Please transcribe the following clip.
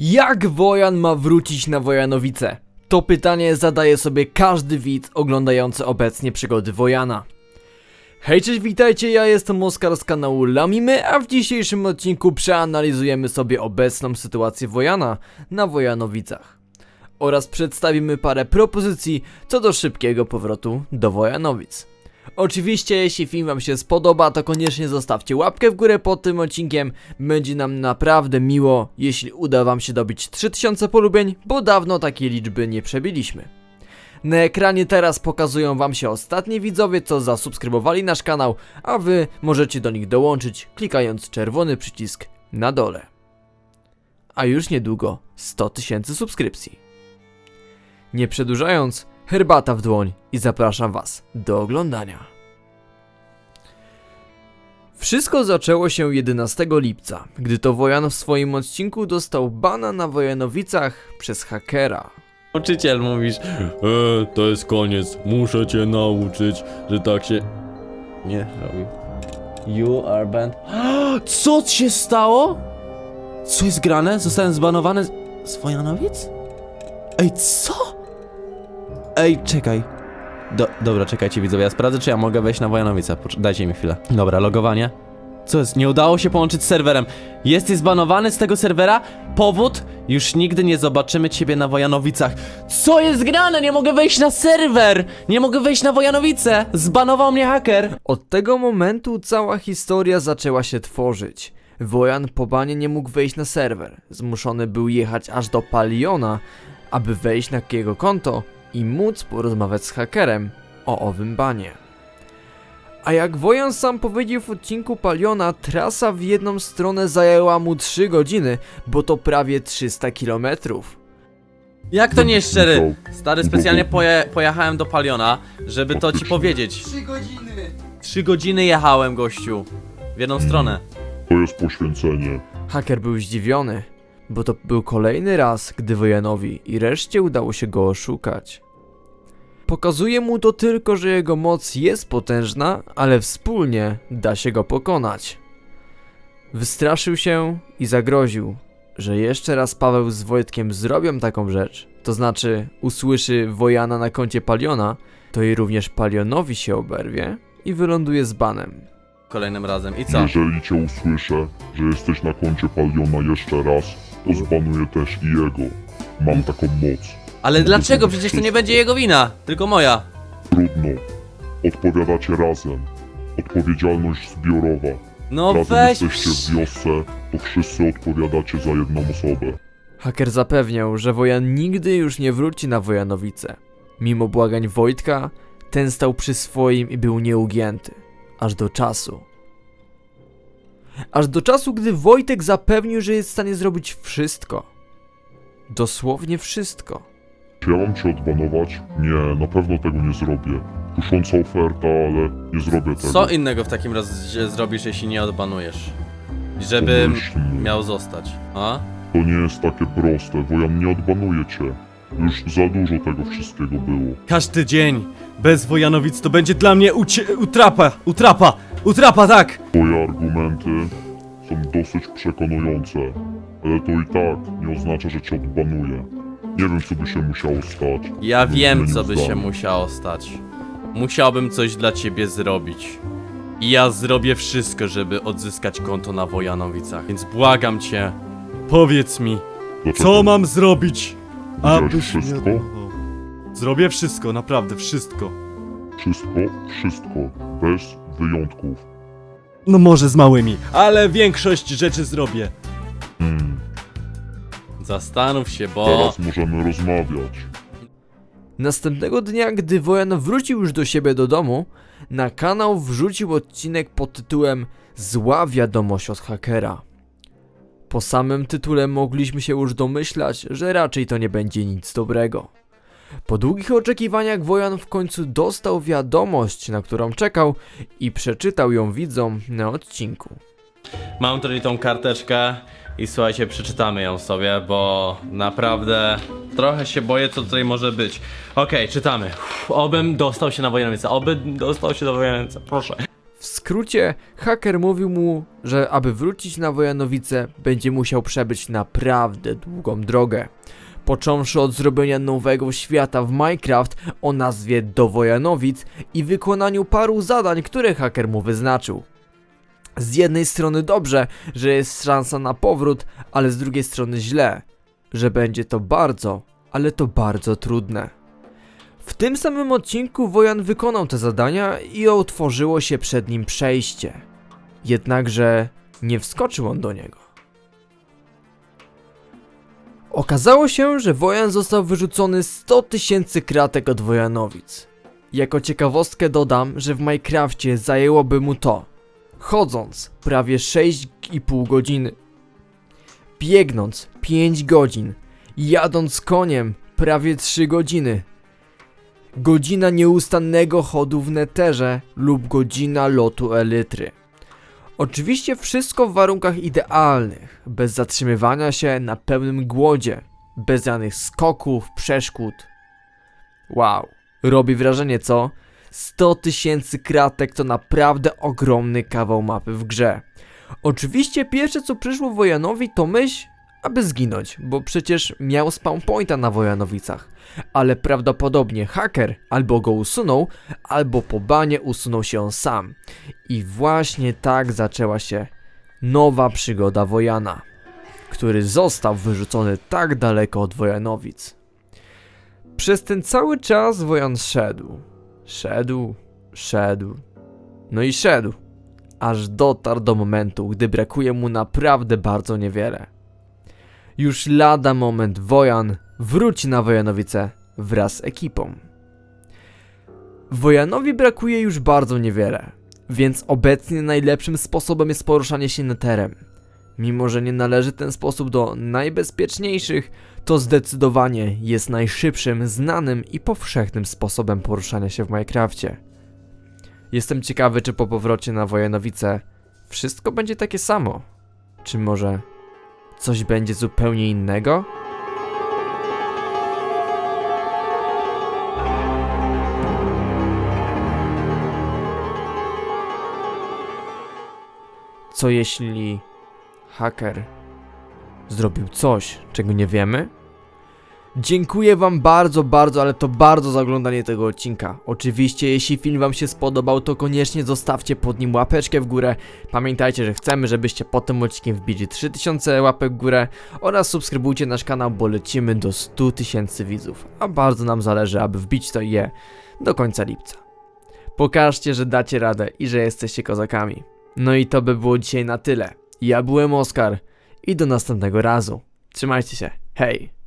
Jak Wojan ma wrócić na Wojanowice? To pytanie zadaje sobie każdy widz oglądający obecnie przygody Wojana. Hej, cześć, witajcie, ja jestem Oskar z kanału Lamimy, a w dzisiejszym odcinku przeanalizujemy sobie obecną sytuację Wojana na Wojanowicach. Oraz przedstawimy parę propozycji co do szybkiego powrotu do Wojanowic. Oczywiście, jeśli film Wam się spodoba, to koniecznie zostawcie łapkę w górę pod tym odcinkiem. Będzie nam naprawdę miło, jeśli uda Wam się dobić 3000 polubień, bo dawno takiej liczby nie przebiliśmy. Na ekranie teraz pokazują Wam się ostatni widzowie, co zasubskrybowali nasz kanał, a Wy możecie do nich dołączyć, klikając czerwony przycisk na dole. A już niedługo 100 tysięcy subskrypcji. Nie przedłużając, herbata w dłoń i zapraszam Was do oglądania. Wszystko zaczęło się 11 lipca, gdy to Wojan w swoim odcinku dostał bana na Wojanowicach przez hakera. Nauczyciel mówisz, e, to jest koniec, muszę cię nauczyć, że tak się... Nie, robi. You are banned. Co się stało? Co jest grane? Zostałem zbanowany z- Wojanowic? Ej, co? Ej, czekaj. Do, dobra, czekajcie widzowie, ja sprawdzę czy ja mogę wejść na Wojanowice. Pocz- Dajcie mi chwilę. Dobra, logowanie. Co jest? Nie udało się połączyć z serwerem. Jesteś zbanowany z tego serwera? Powód? Już nigdy nie zobaczymy ciebie na Wojanowicach. Co jest grane? Nie mogę wejść na serwer! Nie mogę wejść na Wojanowice! Zbanował mnie haker! Od tego momentu cała historia zaczęła się tworzyć. Wojan po banie nie mógł wejść na serwer. Zmuszony był jechać aż do Paliona, aby wejść na jego konto i móc porozmawiać z hakerem o owym banie. A jak Wojan sam powiedział w odcinku Paliona, trasa w jedną stronę zajęła mu 3 godziny, bo to prawie 300 kilometrów. Jak to nie szczery? Stary, specjalnie poje, pojechałem do Paliona, żeby to ci powiedzieć. 3 godziny! Trzy godziny jechałem, gościu. W jedną stronę. To jest poświęcenie. Haker był zdziwiony, bo to był kolejny raz, gdy Wojanowi i reszcie udało się go oszukać. Pokazuje mu to tylko, że jego moc jest potężna, ale wspólnie da się go pokonać. Wystraszył się i zagroził, że jeszcze raz Paweł z Wojtkiem zrobią taką rzecz, to znaczy usłyszy Wojana na koncie Paliona, to i również Palionowi się oberwie i wyląduje z banem. Kolejnym razem. I co? Jeżeli cię usłyszę, że jesteś na koncie Paliona jeszcze raz, to zbanuję też i jego. Mam taką moc. Ale dlaczego? Przecież to nie będzie jego wina, tylko moja. Trudno. Odpowiadacie razem. Odpowiedzialność zbiorowa. No razem weź. jesteście w wiosce, to wszyscy odpowiadacie za jedną osobę. Haker zapewniał, że Wojan nigdy już nie wróci na Wojanowice. Mimo błagań Wojtka, ten stał przy swoim i był nieugięty. Aż do czasu. Aż do czasu, gdy Wojtek zapewnił, że jest w stanie zrobić wszystko. Dosłownie wszystko. Czy ja mam cię odbanować? Nie, na pewno tego nie zrobię. Kusząca oferta, ale nie zrobię tego. Co innego w takim razie zrobisz, jeśli nie odbanujesz? Żebym Pomyślmy. miał zostać. A? To nie jest takie proste, Wojan nie odbanuje cię. Już za dużo tego wszystkiego było. Każdy dzień bez Wojanowic to będzie dla mnie ucie- utrapa, utrapa, utrapa, tak! Twoje argumenty są dosyć przekonujące, ale to i tak nie oznacza, że cię odbanuję. Nie wiem, co by się musiało stać. Ja wiem, co by się zdanie. musiało stać. Musiałbym coś dla ciebie zrobić. I ja zrobię wszystko, żeby odzyskać konto na Wojanowicach. Więc błagam cię, powiedz mi, Dlaczego? co mam zrobić, abyś wszystko? odbanował? Zrobię wszystko, naprawdę wszystko. Wszystko, wszystko, bez wyjątków. No może z małymi, ale większość rzeczy zrobię. Hmm, Zastanów się, bo... teraz możemy rozmawiać. Następnego dnia, gdy Wojan wrócił już do siebie do domu, na kanał wrzucił odcinek pod tytułem Zła wiadomość od hakera. Po samym tytule mogliśmy się już domyślać, że raczej to nie będzie nic dobrego. Po długich oczekiwaniach Wojan w końcu dostał wiadomość, na którą czekał i przeczytał ją widzom na odcinku. Mam tutaj tą karteczkę i słuchajcie, przeczytamy ją sobie, bo naprawdę trochę się boję, co tutaj może być. Okej, czytamy. Obym dostał się na Wojanowice, oby dostał się do Wojanowice, proszę. Skrócie, haker mówił mu, że aby wrócić na Wojanowice, będzie musiał przebyć naprawdę długą drogę. Począwszy od zrobienia nowego świata w Minecraft o nazwie Do Wojanowic i wykonaniu paru zadań, które haker mu wyznaczył. Z jednej strony dobrze, że jest szansa na powrót, ale z drugiej strony źle, że będzie to bardzo, ale to bardzo trudne. W tym samym odcinku Wojan wykonał te zadania i otworzyło się przed nim przejście. Jednakże nie wskoczył on do niego. Okazało się, że Wojan został wyrzucony 100 tysięcy kratek od Wojanowic. Jako ciekawostkę dodam, że w Minecrafcie zajęłoby mu to, chodząc prawie 6,5 godziny, biegnąc 5 godzin, jadąc koniem prawie 3 godziny, godzina nieustannego chodu w neterze lub godzina lotu elitry. Oczywiście wszystko w warunkach idealnych, bez zatrzymywania się na pełnym głodzie, bez żadnych skoków, przeszkód. Wow, robi wrażenie co? 100 tysięcy kratek to naprawdę ogromny kawał mapy w grze. Oczywiście pierwsze co przyszło Wojanowi to myśl, aby zginąć, bo przecież miał spawn pointa na Wojanowicach. Ale prawdopodobnie haker albo go usunął, albo po banie usunął się on sam. I właśnie tak zaczęła się nowa przygoda Wojana, który został wyrzucony tak daleko od Wojanowic. Przez ten cały czas Wojan szedł, szedł, szedł, no i szedł, aż dotarł do momentu, gdy brakuje mu naprawdę bardzo niewiele. Już lada moment Wojan wróci na Wojanowice wraz z ekipą. Wojanowi brakuje już bardzo niewiele, więc obecnie najlepszym sposobem jest poruszanie się neterem. Mimo, że nie należy ten sposób do najbezpieczniejszych, to zdecydowanie jest najszybszym, znanym i powszechnym sposobem poruszania się w Minecrafcie. Jestem ciekawy, czy po powrocie na Wojanowice wszystko będzie takie samo. Czy może coś będzie zupełnie innego? Co jeśli haker zrobił coś, czego nie wiemy? Dziękuję wam bardzo, bardzo, ale to bardzo za oglądanie tego odcinka. Oczywiście, jeśli film wam się spodobał, to koniecznie zostawcie pod nim łapeczkę w górę. Pamiętajcie, że chcemy, żebyście pod tym odcinkiem wbili 3000 łapek w górę oraz subskrybujcie nasz kanał, bo lecimy do 100 tysięcy widzów. A bardzo nam zależy, aby wbić to je do końca lipca. Pokażcie, że dacie radę i że jesteście kozakami. No i to by było dzisiaj na tyle. Ja byłem Oskar i do następnego razu. Trzymajcie się. Hej!